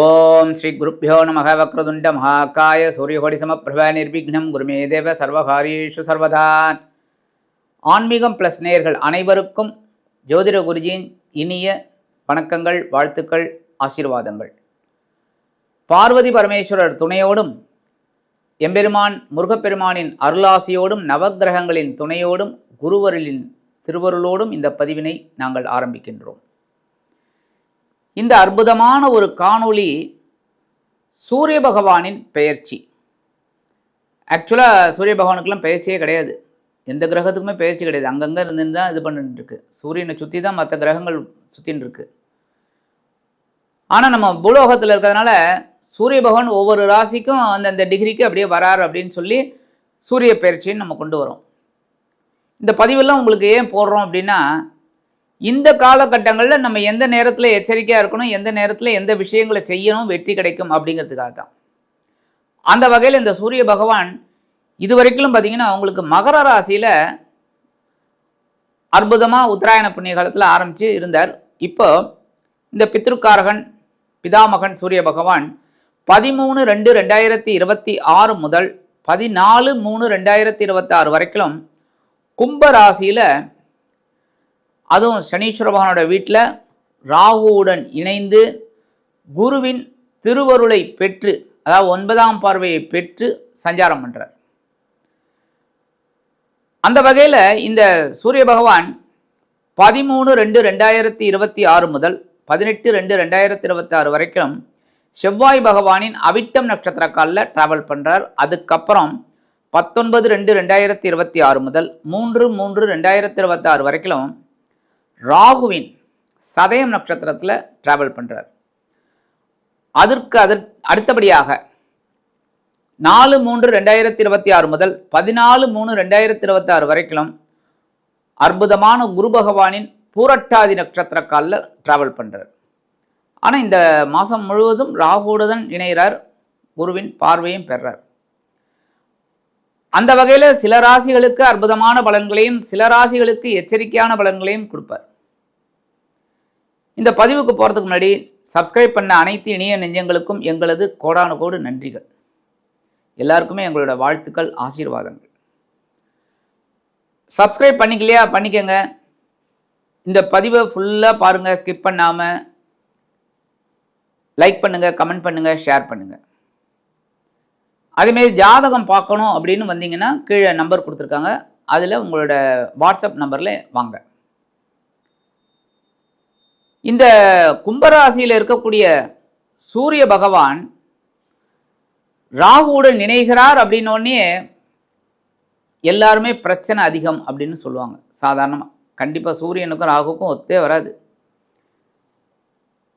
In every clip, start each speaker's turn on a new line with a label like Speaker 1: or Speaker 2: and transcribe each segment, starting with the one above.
Speaker 1: ஓம் ஸ்ரீ குருப்பியோ நம வக்ரதுண்ட மகாக்காய சூரியகோடி சமப்பிரப நிர்விக்னம். குருமே தேவ சர்வகாரியேஷு சர்வதான் ஆன்மீகம் ப்ளஸ் நேயர்கள் அனைவருக்கும் ஜோதிட குருஜியின் இனிய வணக்கங்கள் வாழ்த்துக்கள் ஆசீர்வாதங்கள். பார்வதி பரமேஸ்வரர் துணையோடும் எம்பெருமான் முருகப்பெருமானின் அருளாசியோடும் நவக்கிரகங்களின் துணையோடும் குருவருளின் திருவருளோடும் இந்த பதிவினை நாங்கள் ஆரம்பிக்கின்றோம். இந்த அற்புதமான ஒரு காணொளி சூரிய பகவானின் பெயர்ச்சி. ஆக்சுவலாக சூரிய பகவானுக்கெல்லாம் பெயர்ச்சியே கிடையாது. எந்த கிரகத்துக்குமே பெயர்ச்சி கிடையாது. அங்கங்கே இருந்துன்னு தான் இது பண்ணிட்டுருக்கு சூரியனை சுற்றி தான் மற்ற கிரகங்கள் சுற்றின்னு இருக்கு. ஆனால் நம்ம பூலோகத்தில் இருக்கிறதுனால சூரிய பகவான் ஒவ்வொரு ராசிக்கும் அந்தந்த டிகிரிக்கு அப்படியே வராரு அப்படின்னு சொல்லி சூரிய பயிற்சின்னு நம்ம கொண்டு வரோம். இந்த பதிவெல்லாம் உங்களுக்கு ஏன் போடுறோம் அப்படின்னா இந்த காலகட்டங்களில் நம்ம எந்த நேரத்தில் எச்சரிக்கையாக இருக்கணும் எந்த நேரத்தில் எந்த விஷயங்களை செய்யணும் வெற்றி கிடைக்கும் அப்படிங்கிறதுக்காக தான். அந்த வகையில் இந்த சூரிய பகவான் இது வரைக்கும் பார்த்தீங்கன்னா அவங்களுக்கு மகர ராசியில் அற்புதமாக உத்தராயண புண்ணிய காலத்தில் ஆரம்பித்து இருந்தார். இப்போ இந்த பித்ருக்காரகன் பிதாமகன் சூரிய பகவான் பதிமூணு ரெண்டு ரெண்டாயிரத்தி இருபத்தி ஆறு முதல் பதினாலு மூணு ரெண்டாயிரத்தி இருபத்தாறு வரைக்கும் கும்ப ராசியில் அதுவும் சனீஸ்வர பகவானோட வீட்டில் ராகுவுடன் இணைந்து குருவின் திருவருளை பெற்று அதாவது ஒன்பதாம் பார்வையை பெற்று சஞ்சாரம் பண்ணுறார் அந்த வகையில் இந்த சூரிய பகவான் பதிமூணு ரெண்டு ரெண்டாயிரத்தி இருபத்தி ஆறு முதல் பதினெட்டு ரெண்டு ரெண்டாயிரத்தி இருபத்தி ஆறு வரைக்கும் செவ்வாய் பகவானின் அவிட்டம் நட்சத்திர காலில் ட்ராவல் பண்ணுறார் அதுக்கப்புறம் பத்தொன்பது ரெண்டு ரெண்டாயிரத்தி இருபத்தி ஆறு முதல் மூன்று மூன்று ரெண்டாயிரத்தி இருபத்தி ஆறு வரைக்கும் ராகுவின் சதயம் நட்சத்திரத்தில் ட்ராவல் பண்ணுறார் அதற்கு அதற் அடுத்தபடியாக நாலு மூன்று ரெண்டாயிரத்தி இருபத்தி ஆறு முதல் பதினாலு மூணு ரெண்டாயிரத்தி இருபத்தி ஆறு வரைக்கும் அற்புதமான குரு பகவானின் பூரட்டாதி நட்சத்திர காலில் ட்ராவல் பண்ணுறார் ஆனால் இந்த மாதம் முழுவதும் ராகுவுடன் இணைகிறார் குருவின் பார்வையும் பெறார். அந்த வகையில் சில ராசிகளுக்கு அற்புதமான பலன்களையும் சில ராசிகளுக்கு எச்சரிக்கையான பலன்களையும் கொடுப்பார். இந்த பதிவுக்கு போகிறதுக்கு முன்னாடி சப்ஸ்கிரைப் பண்ண அனைத்து இணைய நெஞ்சங்களுக்கும் எங்களது கோடானு கோடு நன்றிகள். எல்லாருக்குமே எங்களோட வாழ்த்துக்கள் ஆசீர்வாதங்கள். சப்ஸ்கிரைப் பண்ணிக்கலையா? பண்ணிக்கங்க. இந்த பதிவை ஃபுல்லாக பாருங்கள் ஸ்கிப் பண்ணாமல் லைக் பண்ணுங்கள் கமெண்ட் பண்ணுங்கள் ஷேர் பண்ணுங்கள் அதேமாரி ஜாதகம் பார்க்கணும் அப்படின்னு வந்தீங்கன்னா கீழே நம்பர் கொடுத்துருக்காங்க. அதில் உங்களோட வாட்ஸ்அப் நம்பரில் வாங்க. இந்த கும்பராசியில் இருக்கக்கூடிய சூரிய பகவான் ராகுவுடன் நினைகிறார் அப்படின்னோடனே எல்லாருமே பிரச்சனை அதிகம் அப்படின்னு சொல்லுவாங்க. சாதாரணமாக கண்டிப்பாக சூரியனுக்கும் ராகுக்கும் ஒத்தே வராது.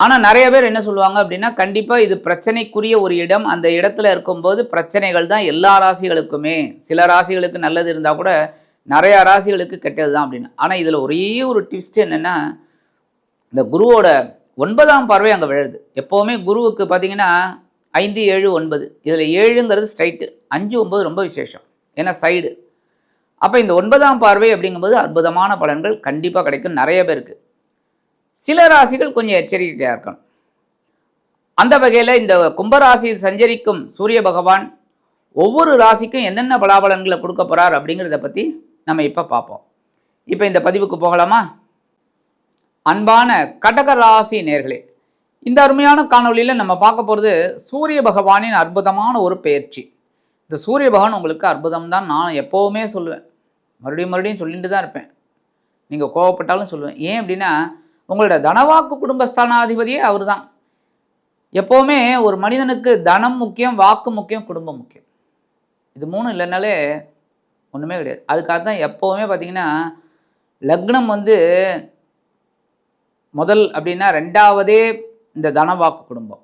Speaker 1: ஆனால் நிறைய பேர் என்ன சொல்லுவாங்க அப்படின்னா கண்டிப்பாக இது பிரச்சனைக்குரிய ஒரு இடம். அந்த இடத்துல இருக்கும்போது பிரச்சனைகள் தான் எல்லா ராசிகளுக்குமே. சில ராசிகளுக்கு நல்லது இருந்தால் கூட நிறையா ராசிகளுக்கு கெட்டது தான் அப்படின்னு. ஆனால் இதில் ஒரே ஒரு ட்விஸ்ட் என்னென்னா இந்த குருவோட ஒன்பதாம் பார்வை அங்கே விழுது எப்போவுமே குருவுக்கு பார்த்தீங்கன்னா ஐந்து ஏழு ஒன்பது. இதில் ஏழுங்கிறது ஸ்ட்ரைட்டு அஞ்சு ஒன்பது ரொம்ப விசேஷம். ஏன்னா சைடு அப்போ இந்த ஒன்பதாம் பார்வை அப்படிங்கும்போது அற்புதமான பலன்கள் கண்டிப்பாக கிடைக்கும். நிறைய பேருக்கு. சில ராசிகள் கொஞ்சம் எச்சரிக்கையாக இருக்கணும். அந்த வகையில் இந்த கும்பராசியில் சஞ்சரிக்கும் சூரிய பகவான் ஒவ்வொரு ராசிக்கும் என்னென்ன பலாபலன்களை கொடுக்க போகிறார் அப்படிங்கிறத பற்றி நம்ம இப்போ பார்ப்போம். இப்போ இந்த பதிவுக்கு போகலாமா? அன்பான கடக ராசி நேர்களே இந்த அருமையான காணொளியில் நம்ம பார்க்க போகிறது சூரிய பகவானின் அற்புதமான ஒரு பயிற்சி. இந்த சூரிய பகவான் உங்களுக்கு அற்புதம் தான் நான் எப்போவுமே சொல்லுவேன். மறுபடியும் மறுபடியும் சொல்லிட்டு தான் இருப்பேன். நீங்கள் கோவப்பட்டாலும் சொல்லுவேன். ஏன் அப்படின்னா உங்களோட தனவாக்கு குடும்பஸ்தானாதிபதியே அவர் தான் எப்போவுமே ஒரு மனிதனுக்கு தனம் முக்கியம் வாக்கு முக்கியம் குடும்பம் முக்கியம். இது மூணு இல்லைனாலே ஒன்றுமே கிடையாது. அதுக்காக தான் எப்போவுமே பார்த்தீங்கன்னா லக்னம் வந்து முதல் அப்படின்னா ரெண்டாவதே இந்த தனவாக்கு குடும்பம்.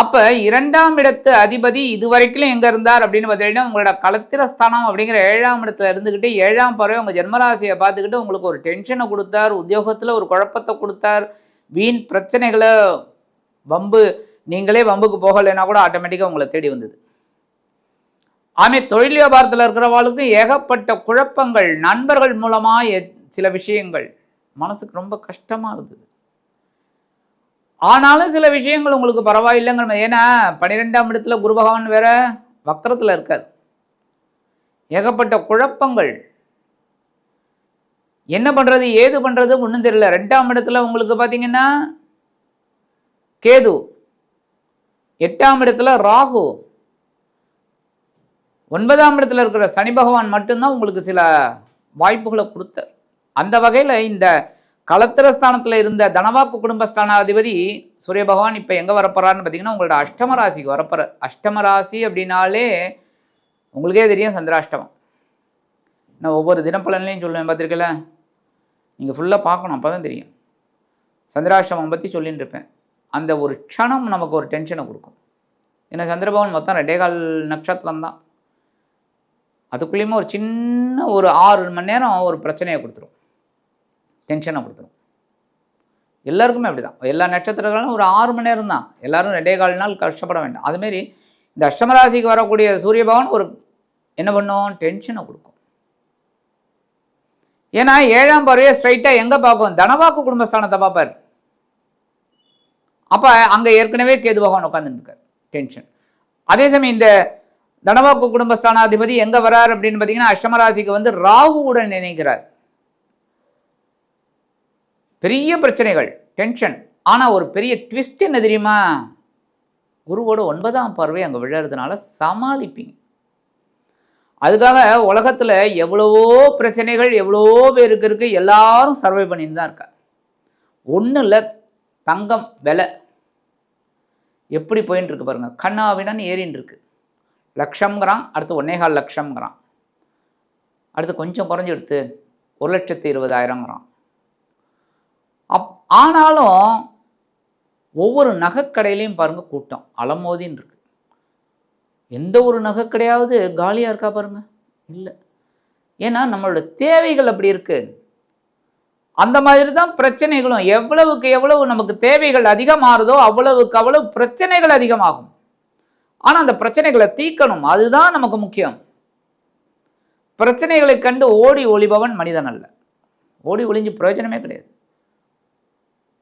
Speaker 1: அப்போ இரண்டாம் இடத்து அதிபதி இதுவரைக்கும் எங்கே இருந்தார் அப்படின்னு பார்த்தீங்கன்னா உங்களோட களத்திரஸ்தானம் அப்படிங்கிற ஏழாம் இடத்துல இருந்துக்கிட்டு ஏழாம் பறவை உங்கள் ஜென்மராசியை பார்த்துக்கிட்டு உங்களுக்கு ஒரு டென்ஷனை கொடுத்தார் உத்தியோகத்தில் ஒரு குழப்பத்தை கொடுத்தார் வீண் பிரச்சனைகளை வம்பு நீங்களே வம்புக்கு போகலைன்னா கூட ஆட்டோமேட்டிக்காக உங்களை தேடி வந்தது. ஆமே தொழில் வியாபாரத்தில் இருக்கிறவாளுக்கும் ஏகப்பட்ட குழப்பங்கள் நண்பர்கள் மூலமாக சில விஷயங்கள். மனசுக்கு ரொம்ப கஷ்டமாக இருந்தது. ஆனாலும் சில விஷயங்கள் உங்களுக்கு பரவாயில்லைங்கிற ஏன்னா பன்னிரெண்டாம் இடத்துல குரு பகவான் வேற வக்கரத்தில் இருக்கார். ஏகப்பட்ட குழப்பங்கள். என்ன பண்ணுறது ஏது பண்ணுறது ஒன்றும் தெரியல. ரெண்டாம் இடத்துல உங்களுக்கு பார்த்தீங்கன்னா கேது. எட்டாம் இடத்துல ராகு. ஒன்பதாம் இடத்துல இருக்கிற சனி பகவான் மட்டும்தான் உங்களுக்கு சில வாய்ப்புகளை கொடுத்தார். அந்த வகையில் இந்த களத்திரஸ்தானத்தில் இருந்த தனவாக்கு குடும்பஸ்தானாதிபதி சூரிய பகவான் இப்போ எங்கே வரப்போறாருன்னு பார்த்தீங்கன்னா உங்களோட அஷ்டம ராசிக்கு வரப்போற அஷ்டம ராசி அப்படின்னாலே உங்களுக்கே தெரியும் சந்திராஷ்டமம். நான் ஒவ்வொரு தினப்பலன்லையும் சொல்லுவேன் பார்த்துருக்கல நீங்கள் ஃபுல்லாக பார்க்கணும் அப்போ தான் தெரியும். சந்திராஷ்டமம் பற்றி சொல்லின்னு இருப்பேன். அந்த ஒரு க்ஷணம் நமக்கு ஒரு டென்ஷனை கொடுக்கும். ஏன்னா சந்திரபவன் மொத்தம் ரெண்டே கால் நட்சத்திரம் தான். அதுக்குள்ளேயுமே ஒரு சின்ன ஒரு ஆறு மணி நேரம் ஒரு பிரச்சனையை கொடுத்துரும். டென்ஷனை கொடுத்துரும். எல்லாருக்குமே அப்படி தான் எல்லா நட்சத்திரங்களும் ஒரு ஆறு மணி நேரம் தான். எல்லோரும் ரெண்டே கால் நாள் கஷ்டப்பட வேண்டாம். அதுமாரி இந்த அஷ்டமராசிக்கு வரக்கூடிய சூரிய பகவான் ஒரு என்ன பண்ணும்? டென்ஷனை கொடுக்கும். ஏன்னா ஏழாம் பார்வையை ஸ்ட்ரைட்டாக எங்கே பார்க்கும்? தனவாக்கு குடும்பஸ்தானத்தை பார்ப்பார். அப்போ அங்கே ஏற்கனவே கேது பகவான் உட்காந்துருக்கார் டென்ஷன் அதே சமயம் இந்த தனவாக்கு குடும்பஸ்தானாதிபதி எங்கே வரார் அப்படின்னு பார்த்தீங்கன்னா அஷ்டமராசிக்கு வந்து ராகுவுடன் நினைக்கிறார். பெரிய பிரச்சனைகள் டென்ஷன் ஆனால் ஒரு பெரிய ட்விஸ்ட் என்ன தெரியுமா? குருவோட ஒன்பதாம் பார்வை அங்கே விழறதுனால சமாளிப்பீங்க. அதுக்காக உலகத்தில் எவ்வளவோ பிரச்சனைகள் எவ்வளவோ பேருக்கு இருக்கு. எல்லாரும் சர்வை பண்ணிட்டு தான் இருக்கா ஒன்றும் இல்லை தங்கம் விலை. எப்படி போயின்னு இருக்கு பாருங்கள் கண்ணாவினன்னு ஏறின்னு இருக்கு. லட்சம்ங்கிறான் அடுத்து ஒன்னேகால் லட்சம்ங்கிறான். அடுத்து கொஞ்சம் குறைஞ்சி எடுத்து ஒரு லட்சத்து இருபதாயிரங்கிறான் அப் ஆனாலும் ஒவ்வொரு நகைக்கடையிலையும் பாருங்கள் கூட்டம். அலமோதின்னு இருக்கு. எந்த ஒரு நகைக்கடையாவது காலியாக இருக்கா பாருங்கள் இல்லை. ஏன்னா நம்மளோட தேவைகள் அப்படி இருக்குது அந்த மாதிரி தான் பிரச்சனைகளும். எவ்வளவுக்கு எவ்வளவு நமக்கு தேவைகள் அதிகமாகுதோ அவ்வளவுக்கு அவ்வளவு பிரச்சனைகள் அதிகமாகும். ஆனால் அந்த பிரச்சனைகளை தீர்க்கணும். அதுதான் நமக்கு முக்கியம். பிரச்சனைகளை கண்டு ஓடி ஒளிபவன் மனிதன் அல்ல. ஓடி ஒளிஞ்சு பிரயோஜனமே கிடையாது.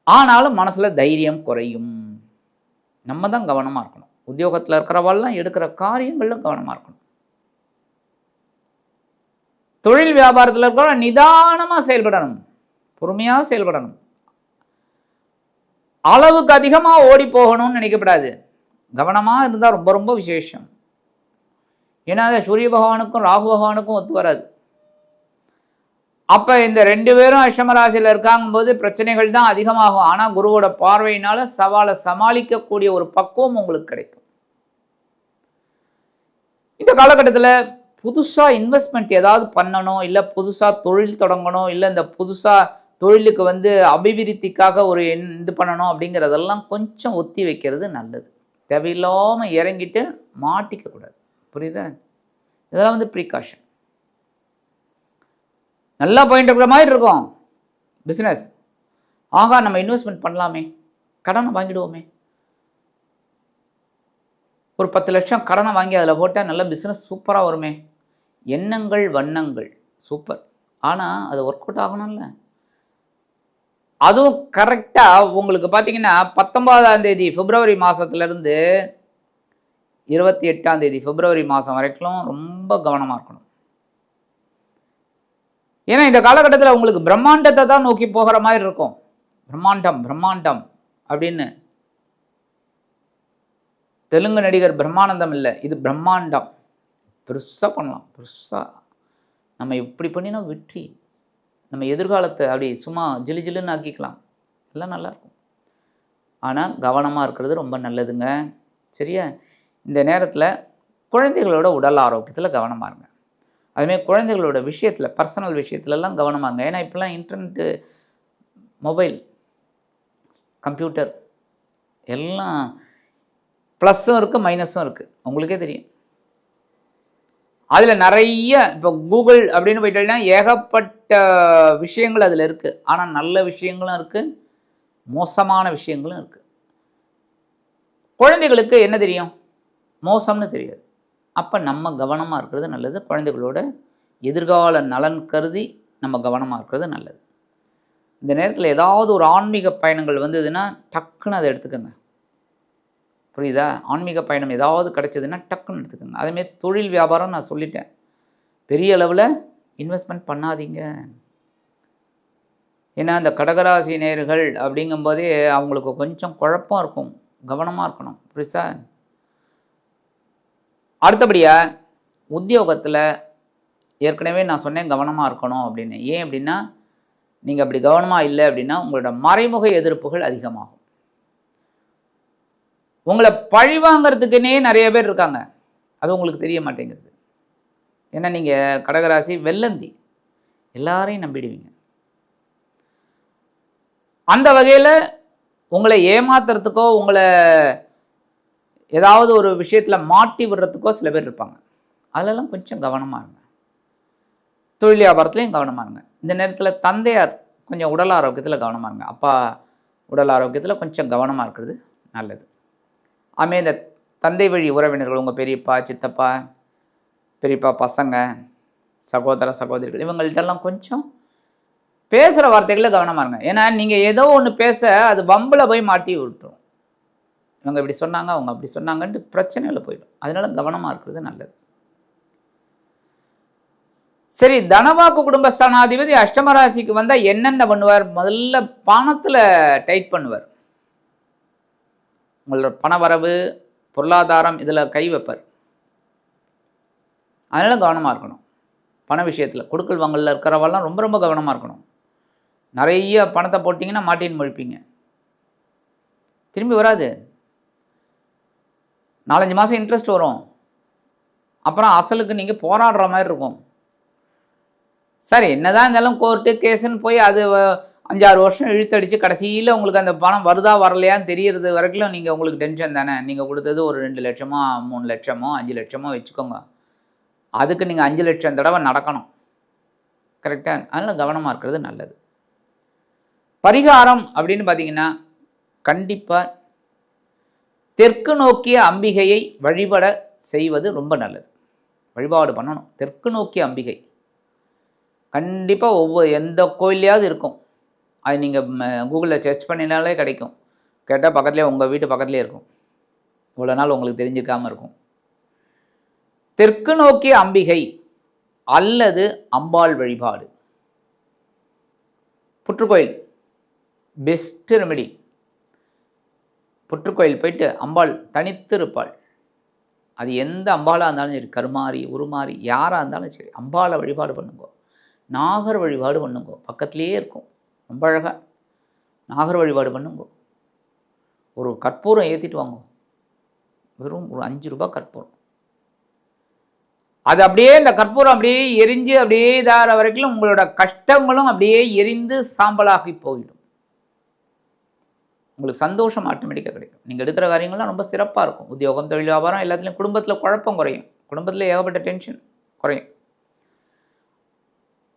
Speaker 1: ஆனாலும் மனசில் தைரியம் குறையும். நம்ம தான் கவனமாக இருக்கணும். உத்தியோகத்தில் இருக்கிறவெல்லாம் எடுக்கிற காரியங்களும் கவனமாக இருக்கணும். தொழில் வியாபாரத்தில் இருக்கிறவங்க நிதானமாக செயல்படணும். பொறுமையாக செயல்படணும். அளவுக்கு அதிகமாக ஓடி போகணும்னு நினைக்கப்படாது. கவனமாக இருந்தால் ரொம்ப ரொம்ப விசேஷம். ஏன்னா அது சூரிய பகவானுக்கும் ராகு பகவானுக்கும் ஒத்து வராது. அப்ப இந்த ரெண்டு பேரும் அஷ்டமராசியில் இருக்காங்கும்போது பிரச்சனைகள் தான் அதிகமாகும். ஆனால் குருவோட பார்வையினால சவாலை சமாளிக்கக்கூடிய ஒரு பக்குவம் உங்களுக்கு கிடைக்கும். இந்த காலகட்டத்தில் புதுசாக இன்வெஸ்ட்மெண்ட் ஏதாவது பண்ணணும் இல்லை புதுசாக தொழில் தொடங்கணும் இல்லை இந்த புதுசாக தொழிலுக்கு வந்து அபிவிருத்திக்காக ஒரு என்- இது பண்ணணும் அப்படிங்கிறதெல்லாம் கொஞ்சம் ஒத்தி வைக்கிறது நல்லது. தேவையில்லாமல் இறங்கிட்டு மாட்டிக்கக்கூடாது புரியுதா? இதெல்லாம் வந்து ப்ரிகாஷன் நல்லா போயிட்டு இருக்கிற மாதிரி இருக்கும். பிஸ்னஸ் ஆகா நம்ம இன்வெஸ்ட்மெண்ட் பண்ணலாமே. கடனை வாங்கிடுவோமே. ஒரு பத்து லட்சம் கடனை வாங்கி அதில் போட்டால் நல்ல பிஸ்னஸ் சூப்பராக வருமே. எண்ணங்கள் வண்ணங்கள். சூப்பர் ஆனால் அது ஒர்க் அவுட் ஆகணும்ல. அதுவும் கரெக்டாக உங்களுக்கு பார்த்தீங்கன்னா பத்தொன்பதாம் தேதி பிப்ரவரி மாதத்துலேருந்து இருபத்தி எட்டாம் தேதி பிப்ரவரி மாதம் வரைக்கும் ரொம்ப கவனமாக இருக்கணும். ஏன்னா இந்த காலகட்டத்தில் உங்களுக்கு பிரம்மாண்டத்தை தான் நோக்கி போகிற மாதிரி இருக்கும். பிரம்மாண்டம் பிரம்மாண்டம் அப்படின்னு. தெலுங்கு நடிகர் பிரம்மானந்தம் இல்லை இது பிரம்மாண்டம். பெருசாக பண்ணலாம் பெருசாக நம்ம இப்படி பண்ணினா வெற்றி. நம்ம எதிர்காலத்தை அப்படி சும்மா ஜிலு ஜிலுன்னு ஆக்கிக்கலாம். எல்லாம் நல்லா இருக்கும். ஆனால் கவனமாக இருக்கிறது ரொம்ப நல்லதுங்க. சரியா? இந்த நேரத்தில் குழந்தைகளோட உடல் ஆரோக்கியத்தில் கவனமாக இருங்க. அதுமாரி குழந்தைகளோட விஷயத்தில் பர்சனல் விஷயத்துலலாம் கவனமாக இருங்க. ஏன்னா இப்போலாம் இன்டர்நெட்டு மொபைல் கம்ப்யூட்டர் எல்லாம் ப்ளஸ்ஸும் இருக்குது மைனஸும் இருக்குது உங்களுக்கே தெரியும். அதில் நிறைய இப்போ கூகுள் அப்படின்னு போயிட்டோம்னா ஏகப்பட்ட விஷயங்கள் அதில் இருக்குது ஆனால் நல்ல விஷயங்களும் இருக்குது மோசமான விஷயங்களும் இருக்குது குழந்தைகளுக்கு என்ன தெரியும்? மோசம்னு தெரியாது. அப்போ நம்ம கவனமாக இருக்கிறது நல்லது. குழந்தைகளோட எதிர்கால நலன் கருதி நம்ம கவனமாக இருக்கிறது நல்லது. இந்த நேரத்தில் ஏதாவது ஒரு ஆன்மீக பயணங்கள் வந்ததுன்னா டக்குன்னு அதை எடுத்துக்கோங்க. புரியுதா? ஆன்மீக பயணம் ஏதாவது கிடச்சதுன்னா டக்குன்னு எடுத்துக்கோங்க. அதேமாரி தொழில் வியாபாரம் நான் சொல்லிட்டேன். பெரிய அளவில் இன்வெஸ்ட்மெண்ட் பண்ணாதீங்க. ஏன்னா இந்த கடகராசி நேர்கள் அப்படிங்கும்போதே அவங்களுக்கு கொஞ்சம் குழப்பம் இருக்கும். கவனமாக இருக்கணும். புரியுதா? அடுத்தபடியாக உத்தியோகத்தில் ஏற்கனவே நான் சொன்னேன் கவனமாக இருக்கணும் அப்படின்னு. ஏன் அப்படின்னா நீங்கள் அப்படி கவனமாக இல்லை அப்படின்னா உங்களோட மறைமுக எதிர்ப்புகள் அதிகமாகும். உங்களை பழிவாங்கிறதுக்குன்னே நிறைய பேர் இருக்காங்க. அது உங்களுக்கு தெரிய மாட்டேங்கிறது ஏன்னா நீங்கள் கடகராசி வெள்ளந்தி. எல்லாரையும் நம்பிடுவீங்க. அந்த வகையில் உங்களை ஏமாத்துறதுக்கோ உங்களை ஏதாவது ஒரு விஷயத்தில் மாட்டி விடுறதுக்கோ சில பேர் இருப்பாங்க. அதிலெல்லாம் கொஞ்சம் கவனமாக இருங்க. தொழில் வியாபாரத்துலையும் கவனமாக இருங்க. இந்த நேரத்தில் தந்தையார் கொஞ்சம் உடல் ஆரோக்கியத்தில் கவனமாக இருங்க. அப்பா உடல் ஆரோக்கியத்தில் கொஞ்சம் கவனமாக இருக்கிறது நல்லது. ஆமே இந்த தந்தை வழி உறவினர்கள் உங்கள் பெரியப்பா சித்தப்பா பெரியப்பா பசங்க சகோதர சகோதரிகள் இவங்கள்ட்டெல்லாம் கொஞ்சம் பேசுகிற வார்த்தைகளில் கவனமாக இருங்க. ஏன்னா நீங்கள் ஏதோ ஒன்று பேச அது வம்பில் போய் மாட்டி விட்டுரும். இவங்க இப்படி சொன்னாங்க அவங்க அப்படி சொன்னாங்கன்ட்டு பிரச்சனையில் போயிடும். அதனால கவனமாக இருக்கிறது நல்லது. சரி தனவாக்கு குடும்பஸ்தானாதிபதி அஷ்டமராசிக்கு வந்தால் என்னென்ன பண்ணுவார்? முதல்ல பணத்தில் டைட் பண்ணுவார். உங்களோட பணவரவு பொருளாதாரம் இதில் கை வைப்பார். அதனால் கவனமாக இருக்கணும். பண விஷயத்தில் கொடுக்கல் வாங்கலில் இருக்கிறவெல்லாம் ரொம்ப ரொம்ப கவனமாக இருக்கணும். நிறைய பணத்தை போட்டிங்கன்னா மாட்டின்னு முழிப்பீங்க. திரும்பி வராது. நாலஞ்சு மாதம் இன்ட்ரெஸ்ட் வரும். அப்புறம் அசலுக்கு நீங்கள் போராடுற மாதிரி இருக்கும். சார் என்னதான் இருந்தாலும் கோர்ட்டு கேஸுன்னு போய் அது வ- அஞ்சாறு வருஷம் இழுத்தடிச்சு கடைசியில் உங்களுக்கு அந்த பணம் வருதா வரலையான்னு தெரியறது வரைக்கும் நீங்கள் உங்களுக்கு டென்ஷன் தானே. நீங்கள் கொடுத்தது ஒரு ரெண்டு லட்சமோ மூணு லட்சமோ அஞ்சு லட்சமோ வச்சுக்கோங்க. அதுக்கு நீங்கள் அஞ்சு லட்சம் தடவை நடக்கணும். கரெக்டாக அதனால் கவனமாக இருக்கிறது நல்லது. பரிகாரம் அப்படின்னு பார்த்தீங்கன்னா கண்டிப்பாக தெற்கு நோக்கிய அம்பிகையை வழிபட செய்வது ரொம்ப நல்லது. வழிபாடு பண்ணணும். தெற்கு நோக்கிய அம்பிகை. கண்டிப்பாக ஒவ்வொரு எந்த கோயில்லையாவது இருக்கும். அது நீங்கள் கூகுளில் சர்ச் பண்ணினாலே கிடைக்கும். கேட்டால் பக்கத்துலேயே உங்கள் வீட்டு பக்கத்துலேயே இருக்கும். இவ்வளோ நாள் உங்களுக்கு தெரிஞ்சிருக்காமல் இருக்கும். தெற்கு நோக்கிய அம்பிகை அல்லது அம்பாள் வழிபாடு. புற்றுக்கோயில். பெஸ்ட் ரெமெடி புற்றுக்கோயில் போயிட்டு அம்பாள் தனித்து இருப்பாள் அது எந்த அம்பாளாக இருந்தாலும் சரி கருமாறி உருமாறி யாராக இருந்தாலும் சரி அம்பாளை வழிபாடு பண்ணுங்க. நாகர் வழிபாடு பண்ணுங்க. பக்கத்துலேயே இருக்கும். ரொம்ப அழகாக நாகர் வழிபாடு பண்ணுங்க. ஒரு கற்பூரம் ஏற்றிட்டு வாங்க. வெறும் ஒரு அஞ்சு ரூபாய் கற்பூரம். அது அப்படியே இந்த கற்பூரம் அப்படியே எரிஞ்சு அப்படியே இதாகிற வரைக்கும் உங்களோட கஷ்டங்களும் அப்படியே எரிந்து சாம்பலாகி போயிடும். உங்களுக்கு சந்தோஷம் ஆட்டோமேட்டிக்காக கிடைக்கும். நீங்கள் எடுக்கிற காரியங்கள்லாம் ரொம்ப சிறப்பாக இருக்கும். உத்தியோகம் தொழில் வியாபாரம் எல்லாத்துலேயும் குடும்பத்தில் குழப்பம் குறையும். குடும்பத்தில் ஏகப்பட்ட டென்ஷன் குறையும்.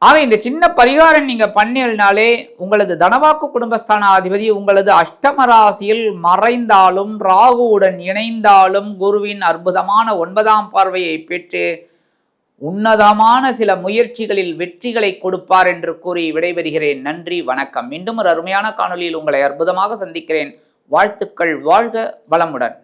Speaker 1: ஆக இந்த சின்ன பரிகாரம் நீங்கள் பண்ணினாலே உங்களது தனவாக்கு குடும்பஸ்தான அதிபதி உங்களது அஷ்டம ராசியில் மறைந்தாலும் ராகுவுடன் இணைந்தாலும் குருவின் அற்புதமான ஒன்பதாம் பார்வையை பெற்று உன்னதமான சில முயற்சிகளில் வெற்றிகளை கொடுப்பார் என்று கூறி விடைபெறுகிறேன். நன்றி வணக்கம். மீண்டும் ஒரு அருமையான காணொளியில் உங்களை அற்புதமாக சந்திக்கிறேன். வாழ்த்துக்கள் வாழ்க வளமுடன்.